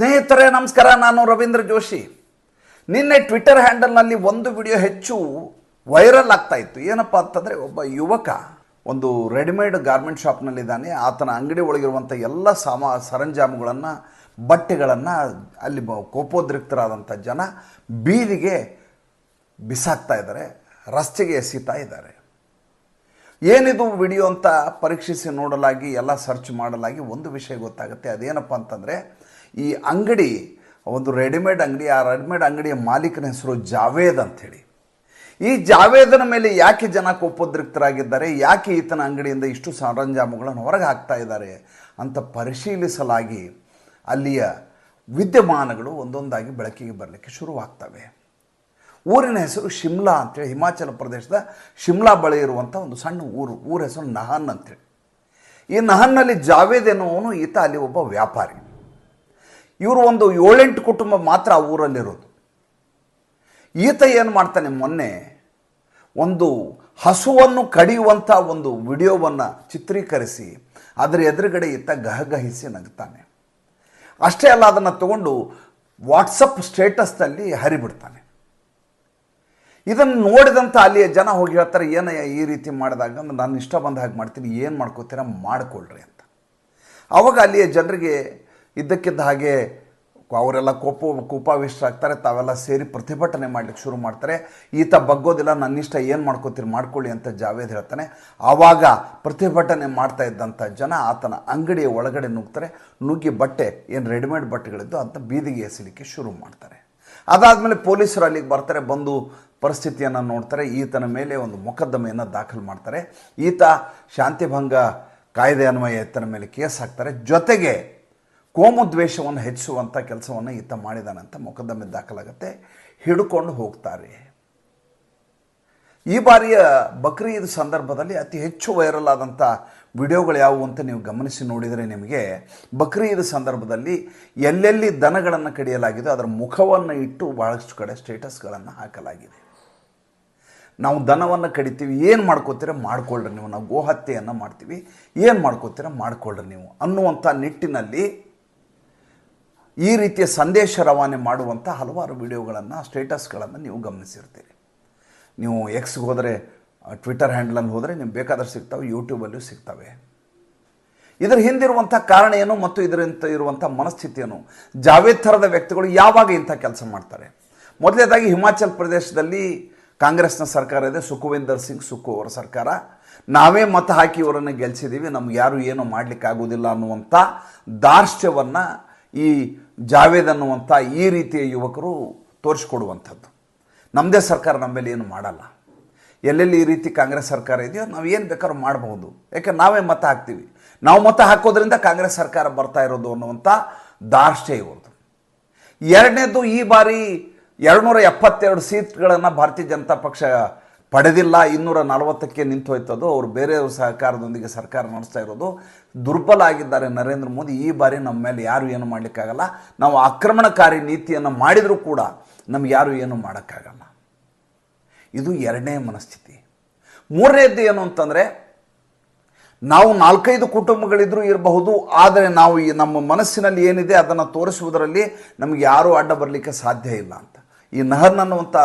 ಸ್ನೇಹಿತರೆ, ನಮಸ್ಕಾರ. ನಾನು ರವೀಂದ್ರ ಜೋಶಿ. ನಿನ್ನೆ ಟ್ವಿಟರ್ ಹ್ಯಾಂಡಲ್ನಲ್ಲಿ ಒಂದು ವಿಡಿಯೋ ಹೆಚ್ಚು ವೈರಲ್ ಆಗ್ತಾ ಇತ್ತು. ಏನಪ್ಪ ಅಂತಂದರೆ, ಒಬ್ಬ ಯುವಕ ಒಂದು ರೆಡಿಮೇಡ್ ಗಾರ್ಮೆಂಟ್ ಶಾಪ್ನಲ್ಲಿದ್ದಾನೆ ಆತನ ಅಂಗಡಿ ಒಳಗಿರುವಂಥ ಎಲ್ಲ ಸಾಮಾ, ಸರಂಜಾಮುಗಳನ್ನು, ಬಟ್ಟೆಗಳನ್ನು ಅಲ್ಲಿ ಕೋಪೋದ್ರಿಕ್ತರಾದಂಥ ಜನ ಬೀದಿಗೆ ಬಿಸಾಕ್ತಾ ಇದ್ದಾರೆ. ರಸ್ತೆಗೆ ಎಸೀತಾ ಇದ್ದಾರೆ. ಏನಿದು ವಿಡಿಯೋ ಅಂತ ಪರೀಕ್ಷಿಸಿ ನೋಡಲಾಗಿ, ಎಲ್ಲ ಸರ್ಚ್ ಮಾಡಲಾಗಿ ಒಂದು ವಿಷಯ ಗೊತ್ತಾಗುತ್ತೆ. ಅದೇನಪ್ಪ ಅಂತಂದರೆ ಈ ಅಂಗಡಿ, ಒಂದು ರೆಡಿಮೇಡ್ ಅಂಗಡಿ, ಆ ರೆಡಿಮೇಡ್ ಅಂಗಡಿಯ ಮಾಲೀಕನ ಹೆಸರು ಜಾವೇದ್ ಅಂಥೇಳಿ. ಈ ಜಾವೇದನ ಮೇಲೆ ಯಾಕೆ ಜನ ಕೋಪೋದ್ರಿಕ್ತರಾಗಿದ್ದಾರೆ, ಯಾಕೆ ಈತನ ಅಂಗಡಿಯಿಂದ ಇಷ್ಟು ಸರಂಜಾಮುಗಳನ್ನು ಹೊರಗೆ ಹಾಕ್ತಾ ಇದ್ದಾರೆ ಅಂತ ಪರಿಶೀಲಿಸಲಾಗಿ ಅಲ್ಲಿಯ ವಿದ್ಯಮಾನಗಳು ಒಂದೊಂದಾಗಿ ಬೆಳಕಿಗೆ ಬರಲಿಕ್ಕೆ ಶುರುವಾಗ್ತವೆ. ಊರಿನ ಹೆಸರು ಶಿಮ್ಲಾ ಅಂತೇಳಿ ಹಿಮಾಚಲ ಪ್ರದೇಶದ ಶಿಮ್ಲಾ ಬಳಿ ಇರುವಂಥ ಒಂದು ಸಣ್ಣ ಊರು. ಊರ ಹೆಸರು ನಹನ್ ಅಂತೇಳಿ ಈ ನಹನ್ನಲ್ಲಿ ಜಾವೇದ್ ಎನ್ನುವನು ಈತ ಅಲ್ಲಿ ಒಬ್ಬ ವ್ಯಾಪಾರಿ. ಇವರು ಒಂದು ಏಳೆಂಟು ಕುಟುಂಬ ಮಾತ್ರ ಆ ಊರಲ್ಲಿರೋದು. ಈತ ಏನು ಮಾಡ್ತಾನೆ ಮೊನ್ನೆ, ಒಂದು ಹಸುವನ್ನು ಕಡಿಯುವಂಥ ಒಂದು ವಿಡಿಯೋವನ್ನು ಚಿತ್ರೀಕರಿಸಿ, ಅದರ ಎದುರುಗಡೆ ಈತ ಗಹಗಹಿಸಿ ನಗ್ತಾನೆ. ಅಷ್ಟೇ ಅಲ್ಲ, ಅದನ್ನು ತಗೊಂಡು ವಾಟ್ಸಪ್ ಸ್ಟೇಟಸ್ನಲ್ಲಿ ಹರಿಬಿಡ್ತಾನೆ. ಇದನ್ನು ನೋಡಿದಂಥ ಅಲ್ಲಿಯ ಜನ ಹೋಗಿ ಹೇಳ್ತಾರೆ, ಏನಯ್ಯ ಈ ರೀತಿ ಮಾಡಿದಾಗ ನಾನು ಇಷ್ಟ ಬಂದ ಹಾಗೆ ಮಾಡ್ತೀನಿ, ಏನು ಮಾಡ್ಕೋತೀರ ಮಾಡ್ಕೊಳ್ರಿ ಅಂತ. ಆವಾಗ ಅಲ್ಲಿಯ ಜನರಿಗೆ ಇದ್ದಕ್ಕಿದ್ದ ಹಾಗೆ ಅವರೆಲ್ಲ ಕೋಪ ಕೋಪಾವಿಷ್ಟರಾಗ್ತಾರೆ ತಾವೆಲ್ಲ ಸೇರಿ ಪ್ರತಿಭಟನೆ ಮಾಡಲಿಕ್ಕೆ ಶುರು ಮಾಡ್ತಾರೆ. ಈತ ಬಗ್ಗೋದಿಲ್ಲ ನನ್ನಿಷ್ಟ ಏನು ಮಾಡ್ಕೋತೀರಿ, ಮಾಡ್ಕೊಳ್ಳಿ ಅಂತ ಜಾವೇದ್ ಹೇಳ್ತಾನೆ. ಆವಾಗ ಪ್ರತಿಭಟನೆ ಮಾಡ್ತಾ ಇದ್ದಂಥ ಜನ ಆತನ ಅಂಗಡಿಯ ಒಳಗಡೆ ನುಗ್ತಾರೆ. ನುಗ್ಗಿ ಬಟ್ಟೆ, ಏನು ರೆಡಿಮೇಡ್ ಬಟ್ಟೆಗಳಿದ್ದು ಅಂತ ಬೀದಿಗೆ ಎಸಲಿಕ್ಕೆ ಶುರು ಮಾಡ್ತಾರೆ. ಅದಾದಮೇಲೆ ಪೊಲೀಸರು ಅಲ್ಲಿಗೆ ಬರ್ತಾರೆ, ಬಂದು ಪರಿಸ್ಥಿತಿಯನ್ನು ನೋಡ್ತಾರೆ. ಈತನ ಮೇಲೆ ಒಂದು ಮೊಕದ್ದಮೆಯನ್ನು ದಾಖಲು ಮಾಡ್ತಾರೆ. ಈತ ಶಾಂತಿಭಂಗ ಕಾಯ್ದೆ ಅನ್ವಯ ಈತನ ಮೇಲೆ ಕೇಸ್ ಹಾಕ್ತಾರೆ. ಜೊತೆಗೆ ಕೋಮು ದ್ವೇಷವನ್ನು ಹೆಚ್ಚಿಸುವಂಥ ಕೆಲಸವನ್ನು ಈತ ಮಾಡಿದಾನಂತ ಮೊಕದ್ದಮೆ ದಾಖಲಾಗುತ್ತೆ. ಹಿಡ್ಕೊಂಡು ಹೋಗ್ತಾರೆ. ಈ ಬಾರಿಯ ಬಕ್ರೀದ್ ಸಂದರ್ಭದಲ್ಲಿ ಅತಿ ಹೆಚ್ಚು ವೈರಲ್ ಆದಂಥ ವಿಡಿಯೋಗಳು ಯಾವುವು ಅಂತ ನೀವು ಗಮನಿಸಿ ನೋಡಿದರೆ ನಿಮಗೆ ಬಕ್ರೀದ್ ಸಂದರ್ಭದಲ್ಲಿ ಎಲ್ಲೆಲ್ಲಿ ದನಗಳನ್ನು ಕಡಿಯಲಾಗಿದೆ, ಅದರ ಮುಖವನ್ನು ಇಟ್ಟು ಭಾಳಷ್ಟು ಕಡೆ ಸ್ಟೇಟಸ್ಗಳನ್ನು ಹಾಕಲಾಗಿದೆ. ನಾವು ದನವನ್ನು ಕಡಿತೀವಿ, ಏನು ಮಾಡ್ಕೋತೀರ ಮಾಡ್ಕೊಳ್ರಿ ನೀವು. ನಾವು ಗೋಹತ್ಯೆಯನ್ನು ಮಾಡ್ತೀವಿ, ಏನು ಮಾಡ್ಕೋತೀರ ಮಾಡ್ಕೊಳ್ರಿ ನೀವು ಅನ್ನುವಂಥ ನಿಟ್ಟಿನಲ್ಲಿ ಈ ರೀತಿಯ ಸಂದೇಶ ರವಾನೆ ಮಾಡುವಂಥ ಹಲವಾರು ವಿಡಿಯೋಗಳನ್ನು, ಸ್ಟೇಟಸ್ಗಳನ್ನು ನೀವು ಗಮನಿಸಿರ್ತೀರಿ. ನೀವು ಎಕ್ಸ್ಗೆ ಹೋದರೆ ಟ್ವಿಟರ್ ಹ್ಯಾಂಡ್ಲಲ್ಲಿ ಹೋದರೆ ನಿಮ್ಗೆ ಬೇಕಾದಷ್ಟು ಸಿಗ್ತವೆ ಯೂಟ್ಯೂಬಲ್ಲೂ ಸಿಗ್ತವೆ. ಇದರ ಹಿಂದಿರುವಂಥ ಕಾರಣ ಏನು ಮತ್ತು ಇದರಿಂದ ಇರುವಂಥ ಮನಸ್ಥಿತಿಯನ್ನು ಜಾವೇದ್ ಥರದ ವ್ಯಕ್ತಿಗಳು ಯಾವಾಗ ಇಂಥ ಕೆಲಸ ಮಾಡ್ತಾರೆ? ಮೊದಲನೇದಾಗಿ ಹಿಮಾಚಲ್ ಪ್ರದೇಶದಲ್ಲಿ ಕಾಂಗ್ರೆಸ್ನ ಸರ್ಕಾರ ಇದೆ, ಸುಖವಿಂದರ್ ಸಿಂಗ್ ಸುಖು ಅವರ ಸರ್ಕಾರ. ನಾವೇ ಮತ ಹಾಕಿ ಇವರನ್ನು ಗೆಲ್ಲಿಸಿದ್ದೀವಿ ನಮ್ಗೆ ಯಾರು ಏನು ಮಾಡಲಿಕ್ಕಾಗೋದಿಲ್ಲ ಅನ್ನುವಂಥ ದಾರ್ಶ್ಯವನ್ನು ಈ ಜಾವೇದ್ ಅನ್ನುವಂಥ ಈ ರೀತಿಯ ಯುವಕರು ತೋರಿಸ್ಕೊಡುವಂಥದ್ದು. ನಮ್ಮದೇ ಸರ್ಕಾರ ನಮ್ಮ ಮೇಲೆ ಏನು ಮಾಡಲ್ಲ. ಎಲ್ಲೆಲ್ಲಿ ಈ ರೀತಿ ಕಾಂಗ್ರೆಸ್ ಸರ್ಕಾರ ಇದೆಯೋ ನಾವು ಏನು ಬೇಕಾದ್ರೂ ಮಾಡಬಹುದು. ಯಾಕೆ ನಾವೇ ಮತ ಹಾಕ್ತೀವಿ. ನಾವು ಮತ ಹಾಕೋದ್ರಿಂದ ಕಾಂಗ್ರೆಸ್ ಸರ್ಕಾರ ಬರ್ತಾ ಇರೋದು ಅನ್ನುವಂಥ ದಾರ್ಷ್ಟ್ಯ ಇವ್ರದ್ದು. ಎರಡನೇದು ಈ ಬಾರಿ ಎರಡುನೂರ ಎಪ್ಪತ್ತೆರಡು ಸೀಟ್ಗಳನ್ನು ಭಾರತೀಯ ಜನತಾ ಪಕ್ಷ ಪಡೆದಿಲ್ಲ ಇನ್ನೂರ ನಲವತ್ತಕ್ಕೆ ನಿಂತು ಹೋಯ್ತದ್ದು ಅವರು ಬೇರೆಯವ್ರ ಸಹಕಾರದೊಂದಿಗೆ ಸರ್ಕಾರ ನಡೆಸ್ತಾ ಇರೋದು. ದುರ್ಬಲ ಆಗಿದ್ದಾರೆ ನರೇಂದ್ರ ಮೋದಿ. ಈ ಬಾರಿ ನಮ್ಮ ಮೇಲೆ ಯಾರು ಏನು ಮಾಡಲಿಕ್ಕಾಗಲ್ಲ. ನಾವು ಆಕ್ರಮಣಕಾರಿ ನೀತಿಯನ್ನು ಮಾಡಿದರೂ ಕೂಡ ನಮ್ಗೆ ಯಾರು ಏನು ಮಾಡೋಕ್ಕಾಗಲ್ಲ. ಇದು ಎರಡನೇ ಮನಸ್ಥಿತಿ. ಮೂರನೇದ್ದು ಏನು ಅಂತಂದರೆ, ನಾವು ನಾಲ್ಕೈದು ಕುಟುಂಬಗಳಿದ್ರೂ ಇರಬಹುದು, ಆದರೆ ನಾವು ಈ ನಮ್ಮ ಮನಸ್ಸಿನಲ್ಲಿ ಏನಿದೆ ಅದನ್ನು ತೋರಿಸುವುದರಲ್ಲಿ ನಮಗೆ ಯಾರೂ ಅಡ್ಡ ಬರಲಿಕ್ಕೆ ಸಾಧ್ಯ ಇಲ್ಲ ಅಂತ. ಈ ನಹರ್ನ ಅನ್ನುವಂಥ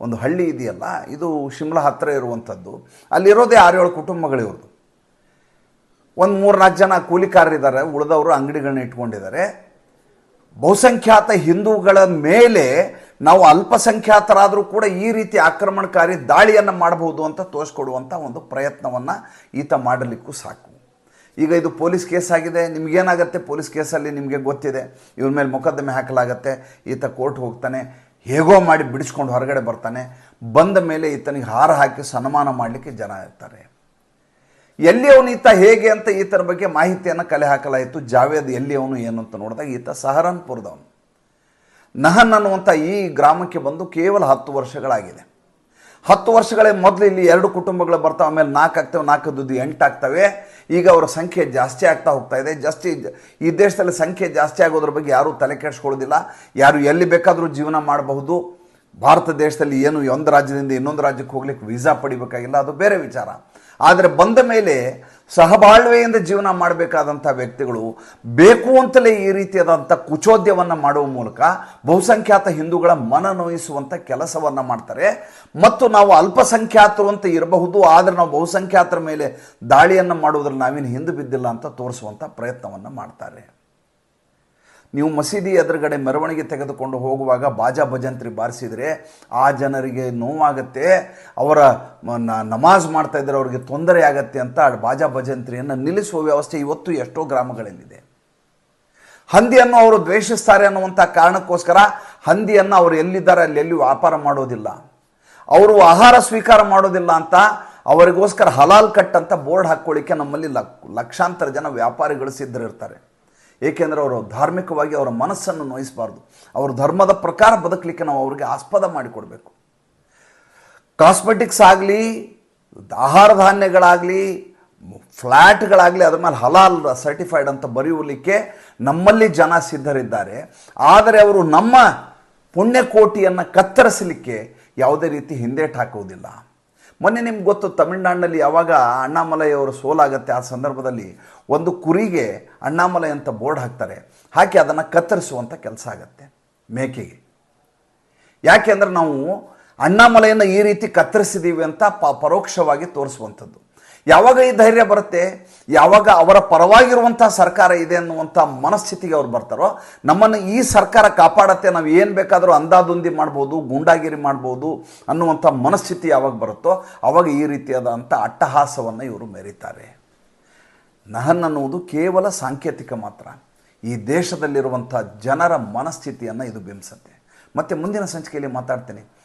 ಒಂದು ಹಳ್ಳಿ ಇದೆಯಲ್ಲ, ಇದು ಶಿಮ್ಲಾ ಹತ್ತಿರ ಇರುವಂಥದ್ದು. ಅಲ್ಲಿರೋದೇ ಆರೇಳು ಕುಟುಂಬಗಳಿವ್ರದ್ದು ಒಂದು ಮೂರು ನಾಲ್ಕು ಜನ ಕೂಲಿಕಾರರಿದ್ದಾರೆ, ಉಳಿದವರು ಅಂಗಡಿಗಳನ್ನ ಇಟ್ಕೊಂಡಿದ್ದಾರೆ. ಬಹುಸಂಖ್ಯಾತ ಹಿಂದೂಗಳ ಮೇಲೆ ನಾವು ಅಲ್ಪಸಂಖ್ಯಾತರಾದರೂ ಕೂಡ ಈ ರೀತಿ ಆಕ್ರಮಣಕಾರಿ ದಾಳಿಯನ್ನು ಮಾಡಬಹುದು ಅಂತ ತೋರಿಸ್ಕೊಡುವಂಥ ಒಂದು ಪ್ರಯತ್ನವನ್ನು ಈತ ಮಾಡಲಿಕ್ಕೂ ಸಾಕು. ಈಗ ಇದು ಪೊಲೀಸ್ ಕೇಸ್ ಆಗಿದೆ, ನಿಮಗೇನಾಗತ್ತೆ? ಪೊಲೀಸ್ ಕೇಸಲ್ಲಿ ನಿಮಗೆ ಗೊತ್ತಿದೆ. ಇವ್ರ ಮೇಲೆ ಮೊಕದ್ದಮೆ ಹಾಕಲಾಗತ್ತೆ. ಈತ ಕೋರ್ಟ್ ಹೋಗ್ತಾನೆ. ಹೇಗೋ ಮಾಡಿ ಬಿಡಿಸ್ಕೊಂಡು ಹೊರಗಡೆ ಬರ್ತಾನೆ. ಬಂದ ಮೇಲೆ ಈತನಿಗೆ ಹಾರ ಹಾಕಿ ಸನ್ಮಾನ ಮಾಡಲಿಕ್ಕೆ ಜನ ಇರ್ತಾರೆ. ಎಲ್ಲಿ ಅವನು ಈತ ಹೇಗೆ ಅಂತ ಈತನ ಬಗ್ಗೆ ಮಾಹಿತಿಯನ್ನು ಕಲೆ ಹಾಕಲಾಯಿತು. ಜಾವೇದ್ ಎಲ್ಲಿ ಅವನು ಏನು ಅಂತ ನೋಡಿದಾಗ ಈತ ಸಹರನ್ಪುರದವನು. ನಹನ್ ಅನ್ನುವಂಥ ಈ ಗ್ರಾಮಕ್ಕೆ ಬಂದು ಕೇವಲ ಹತ್ತು ವರ್ಷಗಳಾಗಿದೆ. ಹತ್ತು ವರ್ಷಗಳೇ ಮೊದಲು ಇಲ್ಲಿ ಎರಡು ಕುಟುಂಬಗಳು ಬರ್ತಾವೆ, ಆಮೇಲೆ ನಾಲ್ಕು ಆಗ್ತವೆ, ನಾಲ್ಕು ದುದ್ದು ಎಂಟು ಆಗ್ತವೆ. ಈಗ ಅವರ ಸಂಖ್ಯೆ ಜಾಸ್ತಿ ಆಗ್ತಾ ಹೋಗ್ತಾ ಇದೆ. ಜಾಸ್ತಿ ಈ ದೇಶದಲ್ಲಿ ಸಂಖ್ಯೆ ಜಾಸ್ತಿ ಆಗೋದ್ರ ಬಗ್ಗೆ ಯಾರೂ ತಲೆ ಕೆಡಿಸ್ಕೊಳ್ಳೋದಿಲ್ಲ. ಯಾರು ಎಲ್ಲಿ ಬೇಕಾದರೂ ಜೀವನ ಮಾಡಬಹುದು. ಭಾರತ ದೇಶದಲ್ಲಿ ಏನು ಒಂದು ರಾಜ್ಯದಿಂದ ಇನ್ನೊಂದು ರಾಜ್ಯಕ್ಕೆ ಹೋಗ್ಲಿಕ್ಕೆ ವೀಸಾ ಪಡಿಬೇಕಾಗಿಲ್ಲ, ಅದು ಬೇರೆ ವಿಚಾರ. ಆದರೆ ಬಂದ ಮೇಲೆ ಸಹಬಾಳ್ವೆಯಿಂದ ಜೀವನ ಮಾಡಬೇಕಾದಂಥ ವ್ಯಕ್ತಿಗಳು ಬೇಕು ಅಂತಲೇ ಈ ರೀತಿಯಾದಂಥ ಕುಚೋದ್ಯವನ್ನು ಮಾಡುವ ಮೂಲಕ ಬಹುಸಂಖ್ಯಾತ ಹಿಂದೂಗಳ ಮನ ನೋಯಿಸುವಂಥ ಕೆಲಸವನ್ನು ಮಾಡ್ತಾರೆ. ಮತ್ತು ನಾವು ಅಲ್ಪಸಂಖ್ಯಾತರು ಅಂತ ಇರಬಹುದು, ಆದರೆ ನಾವು ಬಹುಸಂಖ್ಯಾತರ ಮೇಲೆ ದಾಳಿಯನ್ನು ಮಾಡುವುದ್ರಲ್ಲಿ ನಾವೇನು ಹಿಂದೆ ಬಿದ್ದಿಲ್ಲ ಅಂತ ತೋರಿಸುವಂಥ ಪ್ರಯತ್ನವನ್ನು ಮಾಡ್ತಾರೆ. ನೀವು ಮಸೀದಿ ಎದುರುಗಡೆ ಮೆರವಣಿಗೆ ತೆಗೆದುಕೊಂಡು ಹೋಗುವಾಗ ಬಾಜಾ ಭಜಂತ್ರಿ ಬಾರಿಸಿದರೆ ಆ ಜನರಿಗೆ ನೋವಾಗತ್ತೆ, ಅವರ ನಮಾಜ್ ಮಾಡ್ತಾ ಇದ್ದರೆ ಅವರಿಗೆ ತೊಂದರೆ ಆಗತ್ತೆ ಅಂತ ಬಾಜಾ ಭಜಂತ್ರಿಯನ್ನು ನಿಲ್ಲಿಸುವ ವ್ಯವಸ್ಥೆ ಇವತ್ತು ಎಷ್ಟೋ ಗ್ರಾಮಗಳಲ್ಲಿದೆ. ಹಂದಿಯನ್ನು ಅವರು ದ್ವೇಷಿಸ್ತಾರೆ ಅನ್ನುವಂಥ ಕಾರಣಕ್ಕೋಸ್ಕರ ಹಂದಿಯನ್ನು ಅವರು ಎಲ್ಲಿದ್ದಾರೆ, ಅಲ್ಲಿ ಎಲ್ಲಿ ವ್ಯಾಪಾರ ಮಾಡೋದಿಲ್ಲ. ಅವರು ಆಹಾರ ಸ್ವೀಕಾರ ಮಾಡೋದಿಲ್ಲ ಅಂತ ಅವರಿಗೋಸ್ಕರ ಹಲಾಲ್ ಕಟ್ ಅಂತ ಬೋರ್ಡ್ ಹಾಕ್ಕೊಳ್ಳಿಕ್ಕೆ ನಮ್ಮಲ್ಲಿ ಲಕ್, ಲಕ್ಷಾಂತರ ಜನ ವ್ಯಾಪಾರಿಗಳು ಸಿದ್ಧರಿರ್ತಾರೆ. ಏಕೆಂದರೆ ಅವರು ಧಾರ್ಮಿಕವಾಗಿ ಅವರ ಮನಸ್ಸನ್ನು ನೋಯಿಸಬಾರ್ದು. ಅವ್ರ ಧರ್ಮದ ಪ್ರಕಾರ ಬದುಕಲಿಕ್ಕೆ ನಾವು ಅವರಿಗೆ ಆಸ್ಪದ ಮಾಡಿಕೊಡಬೇಕು. ಕಾಸ್ಮೆಟಿಕ್ಸ್ ಆಗಲಿ, ಆಹಾರ ಧಾನ್ಯಗಳಾಗಲಿ ಫ್ಲ್ಯಾಟ್ಗಳಾಗಲಿ ಅದ್ರ ಮೇಲೆ ಹಲಾಲ್ ಸರ್ಟಿಫೈಡ್ ಅಂತ ಬರೆಯುವಲಿಕ್ಕೆ ನಮ್ಮಲ್ಲಿ ಜನ ಸಿದ್ಧರಿದ್ದಾರೆ. ಆದರೆ ಅವರು ನಮ್ಮ ಪುಣ್ಯಕೋಟಿಯನ್ನು ಕತ್ತರಿಸಲಿಕ್ಕೆ ಯಾವುದೇ ರೀತಿ ಹಿಂದೇಟು ಹಾಕುವುದಿಲ್ಲ. ಮೊನ್ನೆ ನಿಮ್ಗೆ ಗೊತ್ತು, ತಮಿಳ್ನಾಡಿನಲ್ಲಿ ಯಾವಾಗ ಅಣ್ಣಾಮಲೈ ಅವರು ಸೋಲಾಗತ್ತೆ, ಆ ಸಂದರ್ಭದಲ್ಲಿ ಒಂದು ಕುರಿಗೆ ಅಣ್ಣಾಮಲೈ ಅಂತ ಬೋರ್ಡ್ ಹಾಕ್ತಾರೆ. ಹಾಕಿ ಅದನ್ನು ಕತ್ತರಿಸುವಂಥ ಕೆಲಸ ಆಗತ್ತೆ ಮೇಕೆಗೆ. ಯಾಕೆಂದ್ರೆ ನಾವು ಅಣ್ಣಾಮಲೆಯನ್ನು ಈ ರೀತಿ ಕತ್ತರಿಸಿದ್ದೀವಿ ಅಂತ ಪ, ಪರೋಕ್ಷವಾಗಿ ತೋರಿಸುವಂಥದ್ದು. ಯಾವಾಗ ಈ ಧೈರ್ಯ ಬರುತ್ತೆ? ಯಾವಾಗ ಅವರ ಪರವಾಗಿರುವಂಥ ಸರ್ಕಾರ ಇದೆ ಅನ್ನುವಂಥ ಮನಸ್ಥಿತಿಗೆ ಅವ್ರು ಬರ್ತಾರೋ, ನಮ್ಮನ್ನು ಈ ಸರ್ಕಾರ ಕಾಪಾಡತ್ತೆ, ನಾವು ಏನು ಬೇಕಾದರೂ ಅಂದಾದುಂದಿ ಮಾಡ್ಬೋದು, ಗೂಂಡಾಗಿರಿ ಮಾಡ್ಬೋದು ಅನ್ನುವಂಥ ಮನಸ್ಥಿತಿ ಯಾವಾಗ ಬರುತ್ತೋ, ಅವಾಗ ಈ ರೀತಿಯಾದಂಥ ಅಟ್ಟಹಾಸವನ್ನು ಇವರು ಮೆರೀತಾರೆ. ನಹನ್ ಅನ್ನುವುದು ಕೇವಲ ಸಾಂಕೇತಿಕ ಮಾತ್ರ. ಈ ದೇಶದಲ್ಲಿರುವಂಥ ಜನರ ಮನಸ್ಥಿತಿಯನ್ನು ಇದು ಬಿಂಬಿಸುತ್ತೆ. ಮತ್ತು ಮುಂದಿನ ಸಂಚಿಕೆಯಲ್ಲಿ ಮಾತಾಡ್ತೇನೆ.